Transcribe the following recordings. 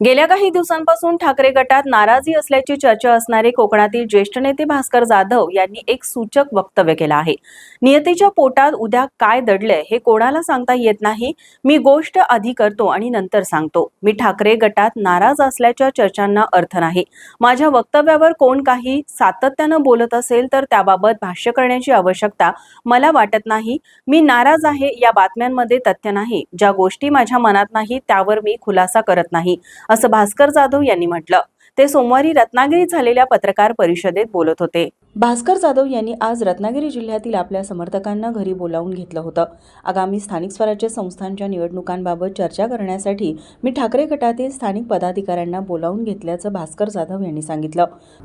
गेल्या काही दिवसांपासून ठाकरे गटात नाराजी असल्याची चर्चा असणारे कोकणातील ज्येष्ठ नेते भास्कर जाधव यांनी एक सूचक वक्तव्य केलं आहे. नियतीच्या पोटात उद्या काय दडलंय हे कोणाला सांगता येत नाही? मी गोष्ट आधी करतो आणि नंतर सांगतो. मी ठाकरे गटात नाराज असल्याच्या चर्चांना अर्थ नाही. माझ्या वक्तव्यावर कोण काही सातत्यानं बोलत असेल तर त्याबाबत भाष्य करण्याची आवश्यकता मला वाटत नाही. मी नाराज आहे या बातम्यांमध्ये तथ्य नाही. ज्या गोष्टी माझ्या मनात नाही त्यावर मी खुलासा करत नाही. असं भास्कर जाधव यांनी म्हटलं. ते सोमवारी रत्नागिरीत झालेल्या पत्रकार परिषदेत बोलत होते. भास्कर जाधव यांनी आज रत्नागिरी जिल्ह्यातील आपल्या समर्थकांना घरी बोलावून घेतलं होतं. आगामी स्थानिक स्वराज्य संस्थांच्या निवडणुकांबाबत चर्चा करण्यासाठी मी ठाकरे गटातील स्थानिक पदाधिकाऱ्यांना बोलावून घेतल्याचं भास्कर जाधव यांनी सांगितलं.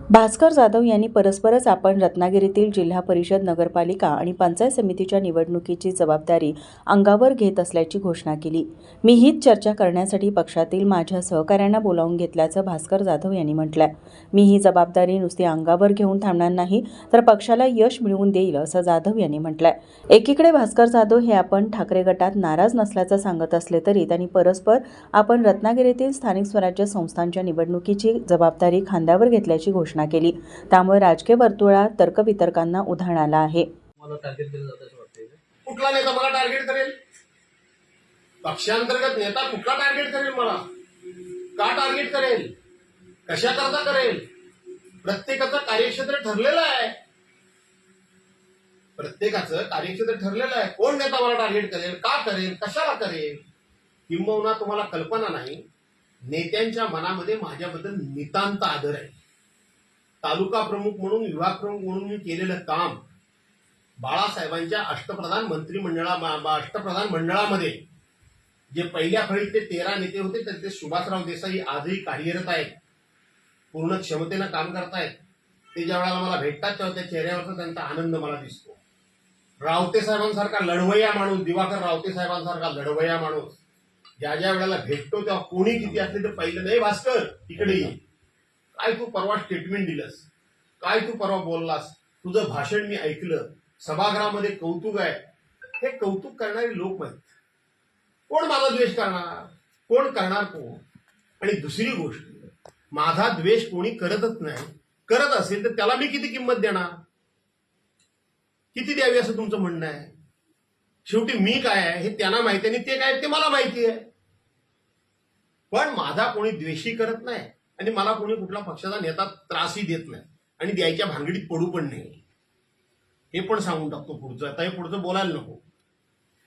भास्कर जाधव यांनी परस्परच आपण रत्नागिरीतील जिल्हा परिषद नगरपालिका आणि पंचायत समितीच्या निवडणुकीची जबाबदारी अंगावर घेत असल्याची घोषणा केली. मी हीच चर्चा करण्यासाठी पक्षातील माझ्या सहकाऱ्यांना बोलावून घेतल्याचं भास्कर जाधव यांनी म्हटलंय. मी ही जबाबदारी नुसती अंगावर घेऊन थांबणार नाही तर पक्षाला यश मिळवून देईल असं जाधव यांनी म्हटलंय. एकीकडे भास्कर जाधव हे आपण ठाकरे गटात नाराज नसल्याचं सांगत असले तरी त्यांनी परस्पर आपण रत्नागिरीतील स्थानिक स्वराज्य संस्थांच्या निवडणुकीची जबाबदारी खांद्यावर घेतल्याची घोषणा केली. त्यामुळे राजकीय वर्तुळात तर्कवितर्कांना उधाण आलं आहे. कुठला नेता मला टार्गेट करेल? पक्षांतर्गत नेता कुठला टार्गेट करेल मला? का टार्गेट करेल? कशाकरता करेल? प्रत्येकाचं कार्यक्षेत्र ठरलेलं आहे. प्रत्येकाचं कार्यक्षेत्र ठरलेलं आहे. कोण नेता मला टार्गेट करेल? का करेल? कशाला करेल? किंबहुना तुम्हाला कल्पना नाही. नेत्यांच्या मनामध्ये माझ्याबद्दल नितांत आदर आहे. तालुका प्रमुख म्हणून विभाग प्रमुख म्हणून मी केलेलं काम बाळासाहेबांच्या अष्टप्रधान मंत्रिमंडळा अष्टप्रधान मंडळामध्ये. जे पहिल्या फळीत ते तेरा नेते होते तर ते सुभाषराव देसाई आजही कार्यरत आहेत. पूर्ण क्षमतेनं काम करतायत ते ज्या वेळेला मला भेटतात तेव्हा त्या चेहऱ्यावरचा त्यांचा आनंद मला दिसतो. रावते साहेबांसारखा लढवया माणूस दिवाकर रावते साहेबांसारखा लढवया माणूस ज्या ज्या वेळेला भेटतो तेव्हा कोणी किती असले तर पहिलं नाही भास्कर इकडे ये. काय तू परवा स्टेटमेंट दिलंस? काय तू परवा बोललास? तुझं भाषण मी ऐकलं. सभागृहामध्ये कौतुक आहे. हे कौतुक करणारे लोक आहेत. कोण माझा द्वेष करणार? कोण करणार कोण? आणि दुसरी गोष्ट माझा द्वेष कोणी करतच नाही. करत असेल तर त्याला मी किती किंमत देणार? किती द्यावी असं तुमचं म्हणणं आहे? शेवटी मी काय आहे हे त्यांना माहिती आणि ते काय ते मला माहिती आहे. पण माझा कोणी द्वेषी करत नाही आणि मला कोणी कुठला पक्षाचा नेता त्रासही देत नाही आणि द्यायच्या भानगडीत पडू पण नाही. हे पण सांगून टाकतो पुढचं. आता हे पुढचं बोलायला नको.